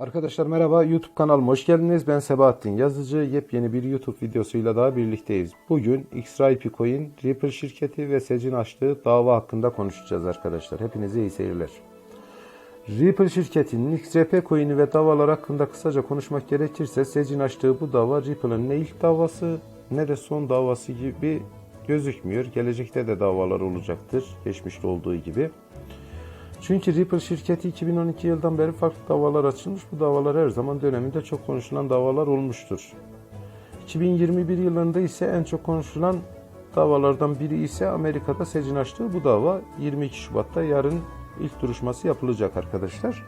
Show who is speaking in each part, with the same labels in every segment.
Speaker 1: Arkadaşlar merhaba YouTube kanalıma hoş geldiniz. Ben Sebahattin Yazıcı. Yepyeni bir YouTube videosuyla daha birlikteyiz. Bugün XRP Coin, Ripple şirketi ve SEC'in açtığı dava hakkında konuşacağız arkadaşlar. Hepinize iyi seyirler. Ripple şirketinin XRP coin'i ve davalar hakkında kısaca konuşmak gerekirse SEC'in açtığı bu dava Ripple'ın ne ilk davası ne de son davası gibi gözükmüyor. Gelecekte de davalar olacaktır. Geçmişte olduğu gibi. Çünkü Ripple şirketi 2012 yıldan beri farklı davalar açılmış. Bu davalar her zaman döneminde çok konuşulan davalar olmuştur. 2021 yılında ise en çok konuşulan davalardan biri ise Amerika'da SEC'in açtığı bu dava 22 Şubat'ta yarın ilk duruşması yapılacak arkadaşlar.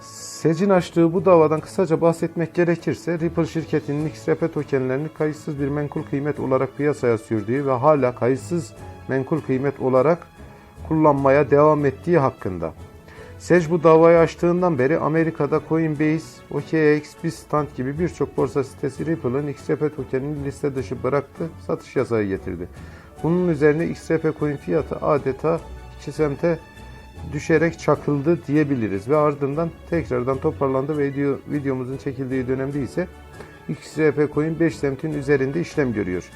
Speaker 1: SEC'in açtığı bu davadan kısaca bahsetmek gerekirse Ripple şirketinin XRP tokenlerini kayıtsız bir menkul kıymet olarak piyasaya sürdüğü ve hala kayıtsız menkul kıymet olarak kullanmaya devam ettiği hakkında. SEC bu davayı açtığından beri Amerika'da Coinbase, OKX, Bitstamp gibi birçok borsa sitesi Ripple'ın XRP tokenini liste dışı bıraktı, satış yasağı getirdi. Bunun üzerine XRP coin fiyatı adeta iki semte düşerek çakıldı diyebiliriz ve ardından tekrardan toparlandı ve video, videomuzun çekildiği dönemde ise XRP coin 5 semtin üzerinde işlem görüyor.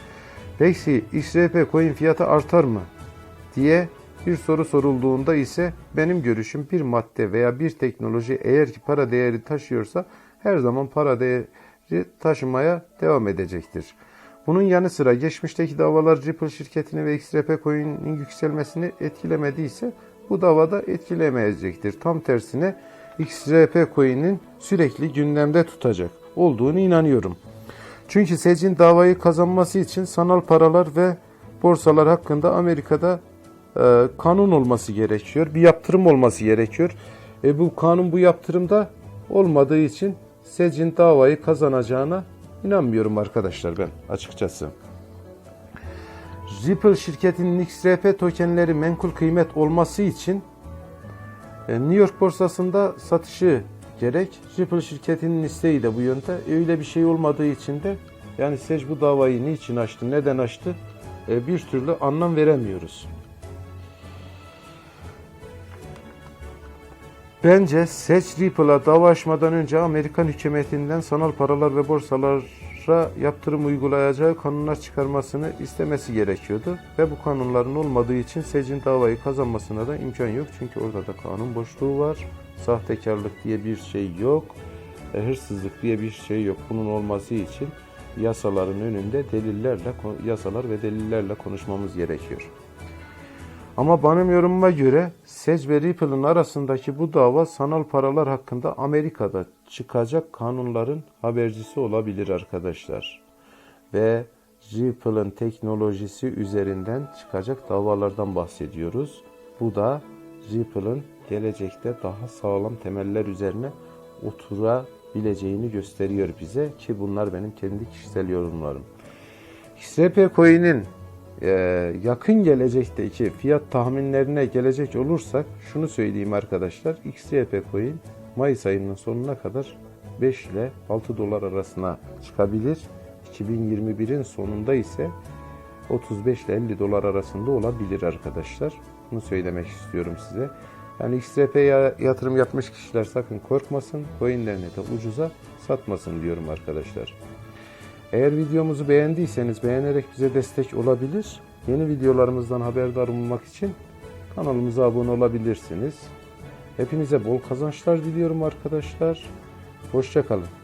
Speaker 1: Peki XRP coin fiyatı artar mı diye bir soru sorulduğunda ise benim görüşüm bir madde veya bir teknoloji eğer ki para değeri taşıyorsa her zaman para değeri taşımaya devam edecektir. Bunun yanı sıra geçmişteki davalar Ripple şirketini ve XRP coin'in yükselmesini etkilemediyse bu davada etkilemeyecektir. Tam tersine XRP coin'in sürekli gündemde tutacak olduğunu inanıyorum. Çünkü SEC'in davayı kazanması için sanal paralar ve borsalar hakkında Amerika'da e, kanun olması gerekiyor. Bir yaptırım olması gerekiyor. E, bu kanun bu yaptırımda olmadığı için SEC'in davayı kazanacağına inanmıyorum arkadaşlar ben açıkçası. Ripple şirketinin XRP tokenleri menkul kıymet olması için e, New York borsasında satışı gerek. Ripple şirketinin isteği de bu yönde. Öyle bir şey olmadığı için de yani SEC bu davayı niçin açtı, neden açtı e, bir türlü anlam veremiyoruz. Bence SEC Ripple'a dava açmadan önce Amerikan hükümetinden sanal paralar ve borsalara yaptırım uygulayacağı kanunlar çıkarmasını istemesi gerekiyordu. Ve bu kanunların olmadığı için SEC'in davayı kazanmasına da imkan yok. Çünkü orada da kanun boşluğu var. Sahtekarlık diye bir şey yok. E, hırsızlık diye bir şey yok. Bunun olması için yasaların önünde delillerle, yasalar ve delillerle konuşmamız gerekiyor. Ama benim yorumuma göre SEC ve Ripple'ın arasındaki bu dava sanal paralar hakkında Amerika'da çıkacak kanunların habercisi olabilir arkadaşlar. Ve Ripple'ın teknolojisi üzerinden çıkacak davalardan bahsediyoruz. Bu da Ripple'ın gelecekte daha sağlam temeller üzerine oturabileceğini gösteriyor bize ki bunlar benim kendi kişisel yorumlarım. XRP Coin'in yakın gelecekteki fiyat tahminlerine gelecek olursak şunu söyleyeyim arkadaşlar. XRP coin Mayıs ayının sonuna kadar 5 ile 6 dolar arasına çıkabilir. 2021'in sonunda ise 35 ile 50 dolar arasında olabilir arkadaşlar. Bunu söylemek istiyorum size. Yani XRP'ye yatırım yapmış kişiler sakın korkmasın. Coinlerini de ucuza satmasın diyorum arkadaşlar. Eğer videomuzu beğendiyseniz beğenerek bize destek olabilir. Yeni videolarımızdan haberdar olmak için kanalımıza abone olabilirsiniz. Hepinize bol kazançlar diliyorum arkadaşlar. Hoşçakalın.